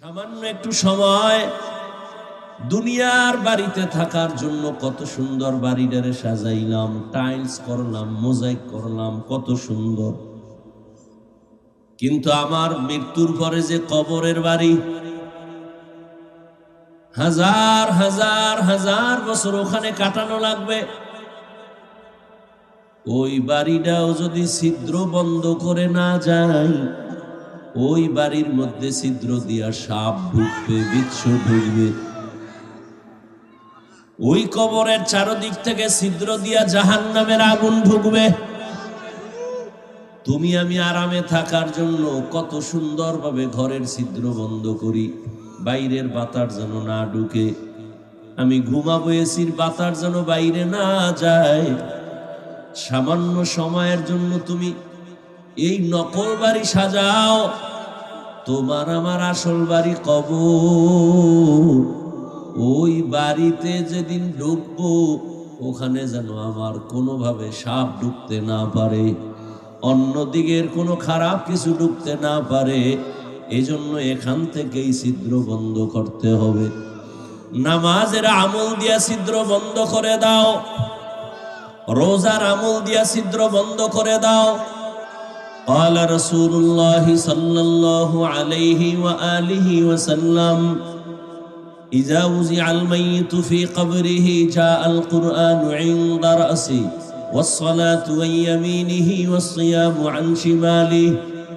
সামান্য একটু সময়। দুনিয়ার বাড়িতে থাকার জন্য কত সুন্দর বাড়িটারে সাজাইলাম, টাইলস করলাম, মোজাইক করলাম, কত সুন্দর। কিন্তু আমার মৃত্যুর পরে যে কবরের বাড়ি, হাজার হাজার হাজার বছর ওখানে কাটানো লাগবে। ওই বাড়িটাও যদি ছিদ্র বন্ধ করে না যায় ওই বাড়ির মধ্যে ছিদ্র দিয়া সাপ ঢুকবে, বিচ্ছ ঢুকবে। ওই কবরের চারদিক থেকে ছিদ্র দিয়া জাহান নামের আগুন ঢুকবে। তুমি আমি আরামে থাকার জন্য কত সুন্দরভাবে ঘরের ছিদ্র বন্ধ করি, বাইরের বাতার যেন না ঢুকে। আমি ঘুমাবো, এসির বাতার যেন বাইরে না যায়। সামান্য সময়ের জন্য তুমি এই নকল বাড়ি সাজাও, তোমার আমার আসল বাড়ি কব ওই বাড়িতে যেদিন ঢুকবো, ওখানে যেন আমার কোনোভাবে সাপ ঢুকতে না পারে অন্য দিকের কোনো খারাপ কিছু ঢুকতে না পারে এই জন্য এখান থেকেই ছিদ্র বন্ধ করতে হবে। নামাজের আমল দিয়া ছিদ্র বন্ধ করে দাও, রোজার আমল দিয়া ছিদ্র বন্ধ করে দাও। قال رسول الله صلى الله عليه وآله وسلم إذا وزع الميت في قبره جاء القرآن عند رأسه والصلاة عن يمينه والصيام عن شماله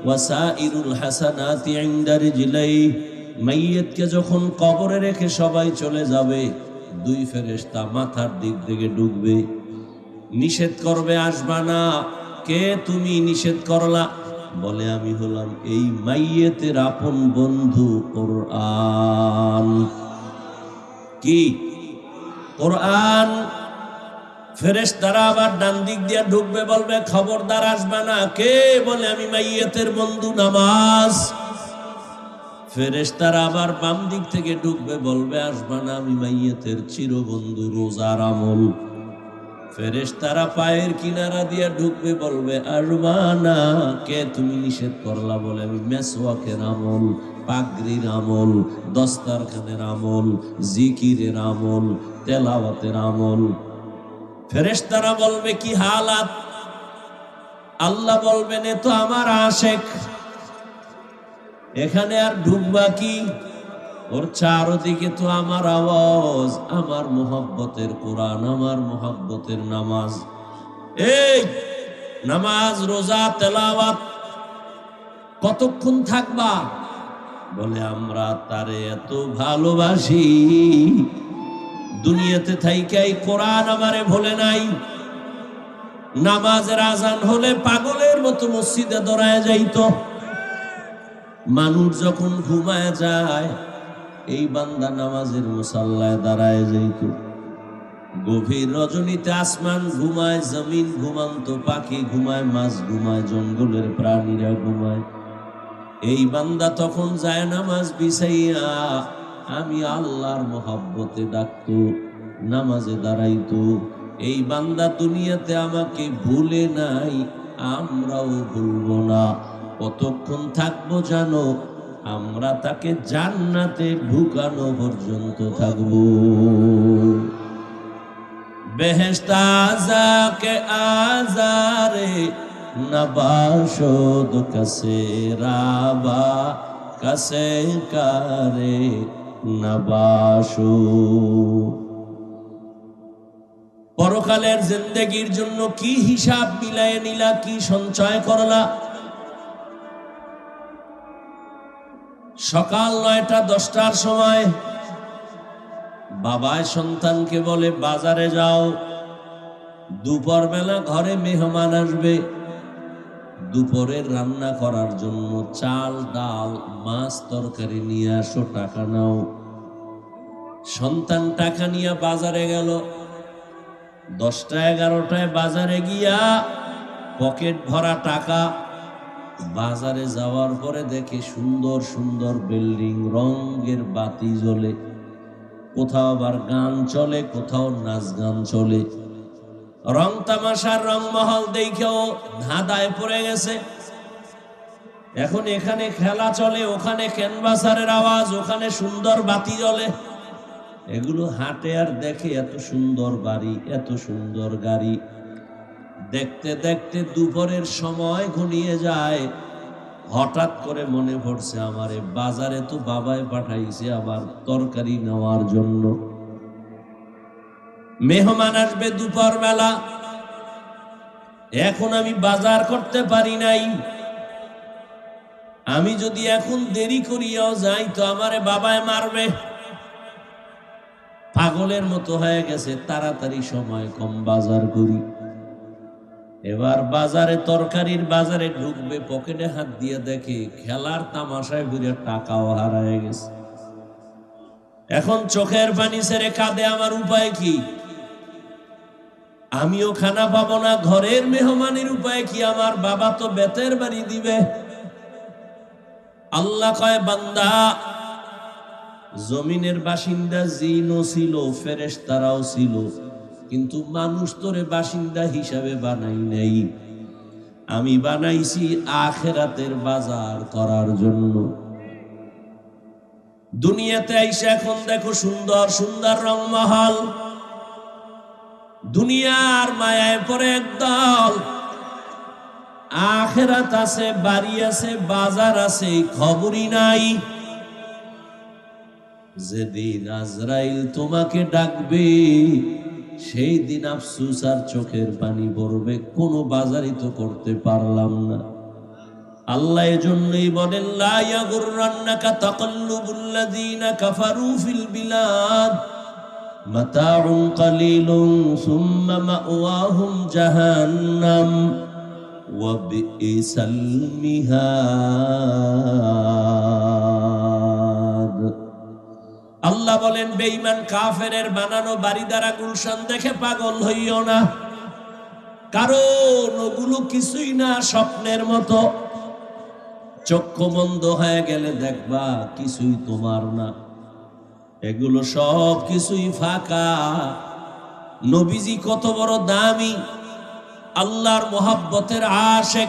وسائر الحسنات عند رجليه মাইয়েতকে যখন কবরে রেখে সবাই চলে যাবে দুই ফেরেশতা মাথার দিক থেকে ঢুকবে নিষেধ করবে আসবা না কে তুমি নিষেধ করলা? বলে, আমি হলাম এই মাইয়েতের আপন বন্ধু কোরআন। কি? কোরআন? ফেরেশ তারা আবার ডান দিক দিয়ে ঢুকবে, বলবে, খবরদার আসবে না। কে বলে, আমি মাইয়েতের বন্ধু নামাজ। ফেরেশ তারা আবার বাম দিক থেকে ঢুকবে, বলবে, আসবে না, আমি মাইয়েতের চিরবন্ধু রোজার আমল। ফেরেশ তারা পায়ের কিনারা দিয়ে ঢুকবে, বলবে, আরমানা, কে তুমি নিষেধ করলা? বলে আমি মেসওয়াকের আমল, পাগড়ির আমল, দস্তারখানের আমল, জিকিরের আমল, তেলাওয়াতের আমল। ফেরেশ তারা বলবে, কি হালাত? আল্লাহ বলবেন, এ তো আমার আশেক। এখানে আর ঢুকবা কি? ওর চারদিকে তো আমার আওয়াজ, আমার মোহাব্বতের কোরআন, আমার মোহাব্বতের নামাজ। এই নামাজ, রোজা, তেলাওয়াত, কতক্ষণ থাকবা? বলে, আমরা তারে এত ভালোবাসি। দুনিয়াতে থাইকাই কোরআন আমারে ভোলে নাই। নামাজের আজান হলে পাগলের মতো মসজিদে দৌড়ায় যাইতো। মানুষ যখন ঘুমায় যায় এই বান্দা নামাজের মুসাল্লায় দাঁড়ায় যাইত গভীর রজনীতে আসমান ঘুমায়, জমিন ঘুমান্ত, পাখি ঘুমায়, মাছ ঘুমায়, জঙ্গলের প্রাণীরা ঘুমায়। এই বান্দা তখন যায় নামাজ বিছাইয়া, আমি আল্লাহর মহাব্বতে ডাকতো, নামাজে দাঁড়াইতো। এই বান্দা দুনিয়াতে আমাকে ভুলে নাই, আমরাও ভুলবো না। কতক্ষণ থাকব জানো আমরা তাকে জান্নাতে ঢুকানো পর্যন্ত থাকব। বেহেস্তা আজাকে আজারে নবাসদ কাছে রাবা, কাছে কারে নবাসু। পরকালের জিন্দগির জন্য কি হিসাব মিলায় নিলা, কি সঞ্চয় করলা? সকাল নয়টা, দশটার সময় বাবায় সন্তানকে বলে, বাজারে যাও। দুপুর বেলা ঘরে মেহমান আসবে। দুপুরের রান্না করার জন্য চাল, ডাল, মাছ তরকারি নিয়ে আসো, টাকা নাও। সন্তান টাকা নিয়ে বাজারে গেল। দশটা, এগারোটায় বাজারে গিয়া পকেট ভরা টাকা বাজারে যাওয়ার পরে দেখে সুন্দর সুন্দর বিল্ডিং, রঙের বাতি জ্বলে। কোথাও আবার গান চলে, কোথাও নাচ গান চলে। রং তামাশার রং মহল দেখেও ধাঁধায় পড়ে গেছে। এখন এখানে খেলা চলে, ওখানে ক্যানভাসারের আওয়াজ, ওখানে সুন্দর বাতি জ্বলে। এগুলো হাটে আর দেখে এত সুন্দর বাড়ি, এত সুন্দর গাড়ি। দেখতে দেখতে দুপুরের সময় ঘনিয়ে যায়। হঠাৎ করে মনে পড়ছে আমারে, বাজারে তো বাবাই পাঠাইছে আবার তরকারি নেওয়ার জন্য। মেহমান আসবে দুপুর বেলা। এখন আমি বাজার করতে পারি নাই। আমি যদি এখন দেরি করিয়াও যাই তো আমারে বাবায় মারবে। পাগলের মতো হয়ে গেছে, তাড়াতাড়ি সময় কম বাজার করি। এবার বাজারে তরকারির বাজারে ঢুকবে, পকেটে হাত দিয়ে দেখে খেলার তামাশায় ঘুরে টাকাও হারায় গেছে। এখন চোখের পানি ছেড়ে কাঁদে আমার উপায় কি? আমিও খানা পাবো না, ঘরের মেহমানের উপায় কি? আমার বাবা তো বেতের বাড়ি দিবে। আল্লাহ কয়, বান্দা, জমিনের বাসিন্দা জিনও ছিল, ফেরেশতারাও ছিল। কিন্তু মানুষ তোরে বাসিন্দা হিসাবে বানাই নাই। আমি বানাইছি আখেরাতের বাজার করার জন্য। দুনিয়াতে আইসে এখন দেখো সুন্দর সুন্দর রং রংমহল দুনিয়ার মায়ায় পরে একদল আখেরাত আছে, বাড়ি আছে, বাজার আছে, খবরই নাই। যেদিন আজরাইল তোমাকে ডাকবে সেই দিন আফসুস আর চোখের পানি পড়বে, কোনো বাজারই তো করতে পারলাম না। আল্লাহ এজন্যই বলেন, লা ইয়াগুররান্নাকা তাকাল্লুবুল্লাযীনা কাফারু ফিল বিলাদ, মাতাউন কালিলুন সুম্মা মাওয়াহুম জাহান্নাম, ওয়া বিইসাল মিহাদ। আল্লাহ বলেন, বেঈমান কাফেরের বানানো বাড়ি দ্বারা গুলশান দেখে পাগল হইও না। কারণ ওগুলো কিছুই না স্বপ্নের মতো। চক্ষু বন্ধ হয়ে গেলে দেখবা কিছুই তোমার না। এগুলো সব কিছুই ফাঁকা। নবীজি কত বড় দামি। আল্লাহর মোহাব্বতের আশেক।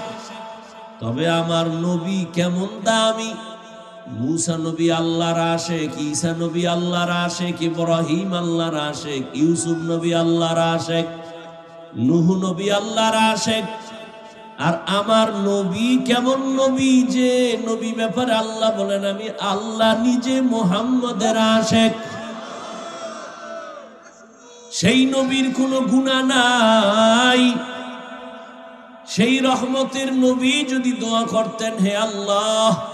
তবে আমার নবী কেমন দামি। মুসা নবী আল্লাহর আশেক, ঈসা নবী আল্লাহর আশেক, ইব্রাহিম আল্লাহর আশেক, ইউসুফ নবী আল্লাহর আশেক, নুহু নবী আল্লাহর আশেক। আর আমার নবী কেমন নবী যে নবী ব্যাপারে আল্লাহ বলেন, আমি আল্লাহ নিজে মোহাম্মদের আশেক। সেই নবীর কোনো গুণা নাই। সেই রহমতের নবী যদি দোয়া করতেন, হে আল্লাহ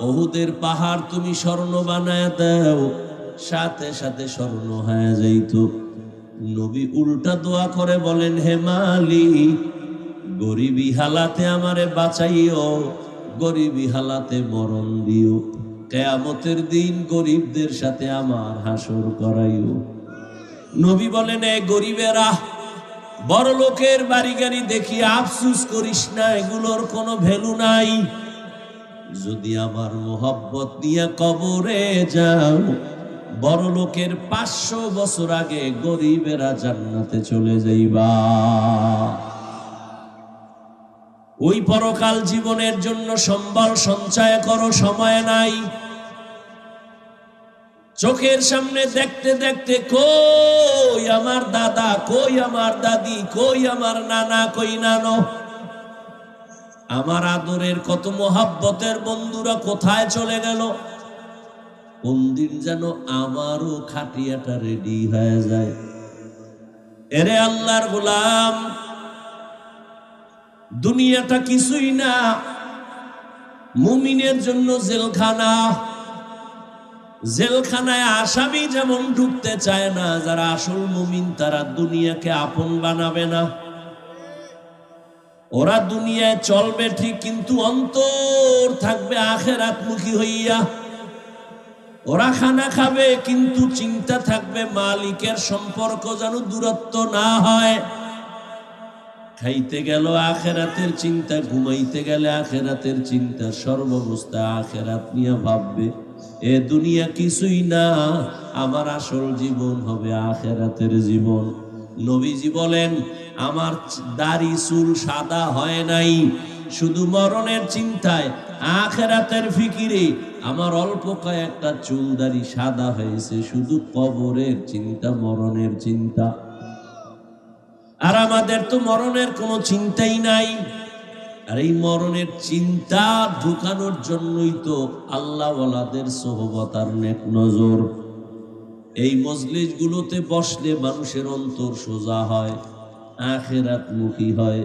ওহুদের পাহাড় তুমি স্বর্ণ বানায় দাও, সাথে সাথে স্বর্ণ হয়ে যাইত। নবী উল্টা দোয়া করে বলেন, হে মালিক, গরিবী হালাতে আমারে বাঁচাইও, গরিবী হালাতে মরণ দিও। কেয়ামতের দিন গরিবদের সাথে আমার হাসর করাইও। নবী বলেন, এ গরিবেরা বড় লোকের বাড়ি গাড়ি দেখি, আফসুস করিস না, এগুলোর কোনো ভ্যালু নাই। যদি আমার মোহব্বত নিয়ে কবরে যাও, বড় লোকের পাঁচশো বছর আগে গরিবেরা জান্নাতে চলে যাইবা। ওই পরকাল জীবনের জন্য সম্বল সঞ্চয় করো, সময় নাই। চোখের সামনে দেখতে দেখতে কই আমার দাদা, কই আমার দাদি, কই আমার নানা, কই নানো? আমার আদরের কত মোহাব্বতের বন্ধুরা কোথায় চলে গেল? কোন দিন যেন আমারও খাটিয়াটা রেডি হয়ে যায়। এরে আল্লাহর গোলাম, দুনিয়াটা কিছুই না। মুমিনের জন্য জেলখানা। জেলখানায় আসামি যেমন ঢুকতে চায় না, যারা আসল মুমিন, তারা দুনিয়াকে আপন বানাবে না। ওরা দুনিয়ায় চলবে ঠিক, কিন্তু অন্তর থাকবে আখেরাতমুখী হইয়া। ওরা খানা খাবে, কিন্তু চিন্তা থাকবে মালিকের সম্পর্ক যেন দূরত্ব না হয়। খাইতে গেল আখেরাতের চিন্তা, ঘুমাইতে গেলে আখেরাতের চিন্তা, সর্বাবস্থা আখেরাত নিয়ে ভাববে, এ দুনিয়া কিছুই না, আমার আসল জীবন হবে আখেরাতের জীবন। নবীজি বলেন আমার দাড়ি, চুল সাদা হয় নাই। শুধু মরণের চিন্তায়, আখেরাতের ফিকিরে আমার অল্প কয়েকটা চুল দাড়ি সাদা হয়েছে, শুধু কবরের চিন্তা, মরণের চিন্তা। আর আমাদের তো মরণের কোনো চিন্তাই নাই। আর এই মরণের চিন্তা ঢুকানোর জন্যই তো আল্লাহওয়ালাদের সহবতার নেক নজর। এই মজলিসগুলোতে বসলে মানুষের অন্তর সোজা হয়। আখেরাত মুখী হয়।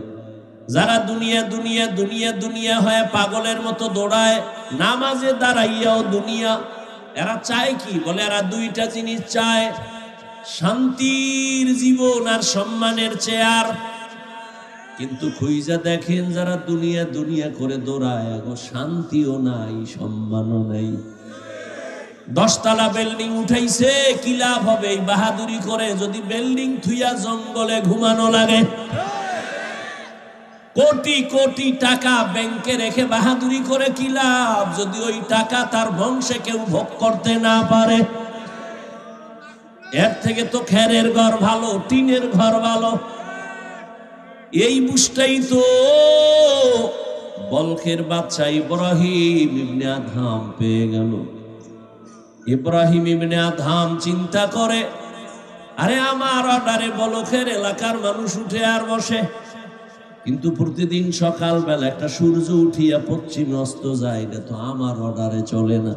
যারা দুনিয়া দুনিয়া দুনিয়া দুনিয়া হয় পাগলের মতো দৌড়ায়, নামাজে দাঁড়াইয়াও দুনিয়া। এরা চায় কি? বলে এরা দুইটা জিনিস চায়, শান্তির জীবন আর সম্মানের চেয়ার কিন্তু খুইজা দেখেন যারা দুনিয়া দুনিয়া করে দৌড়ায় শান্তিও নাই, সম্মানও নেই। দশতলা বিল্ডিং উঠাইছে, কি লাভ হবে? এই বাহাদুরি করে যদি বিল্ডিং থুইয়া জঙ্গলে ঘুমানো লাগে। কোটি কোটি টাকা ব্যাংকে রেখে বাহাদুরি করে কি লাভ? যদি ওই টাকা তার বংশে কেউ ভোগ করতে না পারে। এর থেকে তো খেরের ঘর ভালো, টিনের ঘর ভালো। এই বুঝটাই তো বলখের বাচ্চা ইব্রাহিম ইবনে আধাম পেয়ে গেল। ইব্রাহিম ইবনে আধাম চিন্তা করে, আরে আমার অর্ডারে বলখের এলাকার মানুষ উঠে আর বসে। কিন্তু প্রতিদিন সকালবেলা একটা সূর্য উঠিয়া পশ্চিমে অস্ত যায়, এটা তো আমার অর্ডারে চলে না।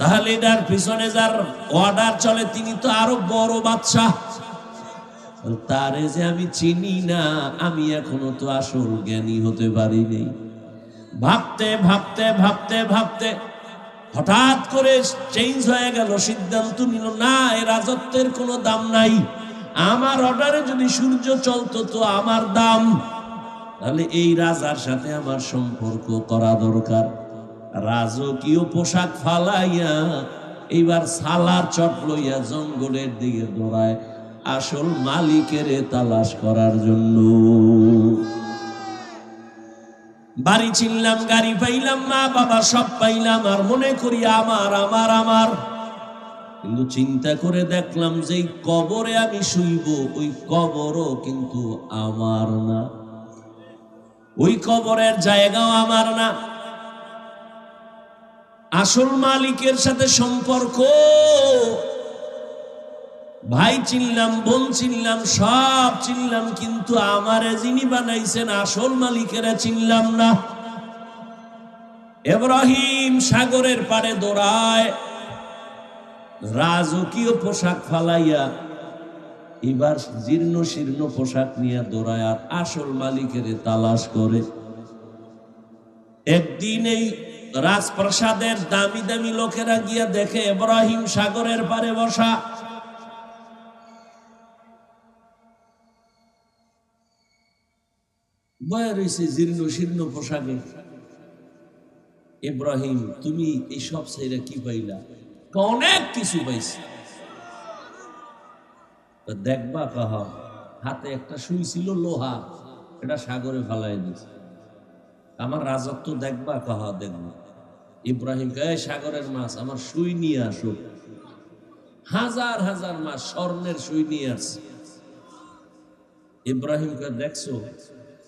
তাহলে এটার পিছনে যার অর্ডার চলে, তিনি তো আরও বড় বাচ্চা তারে যে আমি চিনি না, আমি এখনও তো আসল জ্ঞানী হতে পারিনি ভাবতে ভাবতে ভাবতে ভাবতে হঠাৎ করে চেঞ্জ হয়ে গেল, সিদ্ধান্ত নিল, না, এ রাজত্বের কোনো দাম নাই। আমার অর্ডারে যদি সূর্য চলতো তো আমার দাম। তাহলে এই রাজার সাথে আমার সম্পর্ক করা দরকার। রাজকীয় পোশাক ফালাইয়া এইবার সালার চট লইয়া জঙ্গলের দিকে দৌড়ায় আসল মালিকের তালাশ করার জন্য। বাড়ি চিনলাম, গাড়ি পাইলাম, মা বাবা সব পাইলাম, আর মনে করি আমার আমার আমার। কিন্তু চিন্তা করে দেখলাম যে কবরে আমি শুইব, ওই কবরও কিন্তু আমার না। ওই কবরের জায়গাও আমার না। আসল মালিকের সাথে সম্পর্ক ভাই চিনলাম, বোন চিনলাম, সব চিনলাম, কিন্তু আমারে যিনি বানাইছেন আসল মালিকেরা চিনলাম না। এব্রাহিম সাগরের পারে দৌড়ায়, রাজকীয় পোশাক ফালাইয়া এবার জীর্ণ শীর্ণ পোশাক নিয়ে দৌড়ায় আর আসল মালিকের তালাশ করে। একদিন এই রাজপ্রাসাদের দামি দামি লোকেরা গিয়া দেখে এব্রাহিম সাগরের পারে বসা। বয়া রয়েছে জীর্ণ শীর্ণ পোশাকে, ইব্রাহিম, তুমি এই সব সাইরা কি পাইলা? অনেক কিছু পাইছি। দেখবা কাহা, হাতে একটা সুই ছিল লোহা, এটা সাগরে ফালাই দিছে। আমার রাজত্ব দেখবা কাহা, দেখবা। ইব্রাহিম কে সাগরের মাছ, আমার সুই নিয়ে আসো। হাজার হাজার মাছ স্বর্ণের সুই নিয়ে আসছে। ইব্রাহিমকে দেখছ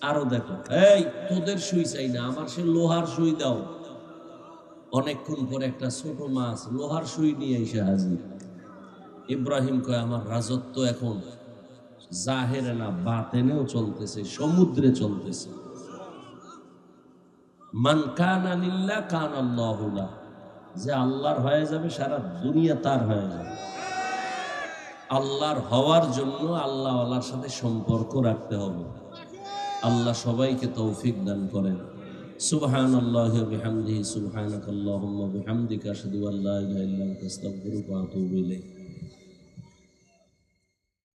আরও দেখো, এই, তোদের সুই চাই না, আমার সে লোহার সুই দাও। অনেকক্ষণ পরে একটা ছোট মাছ লোহার সুই নিয়ে এসে হাজির। ইব্রাহিম কয়, আমার রাজত্ব এখন জাহেরে না, বাতেনেও চলতেছে, সমুদ্রে চলতেছে। মান কান আনিল্লা কান আল্লাহুলা যে আল্লাহর হয়ে যাবে, সারা দুনিয়া তার হয়ে যাবে। আল্লাহর হওয়ার জন্য আল্লাহ আল্লাহর সাথে সম্পর্ক রাখতে হবে। আল্লাহ সবাইকে তৌফিক দান করেন। সুবহান আল্লাহ বিহামদি সুবহানাক আল্লাহুম্মা বিহামদিকা, আশহাদু আল্লা ইলাহা ইল্লা আনতা আস্তাগফিরুকা ওয়া আতুবু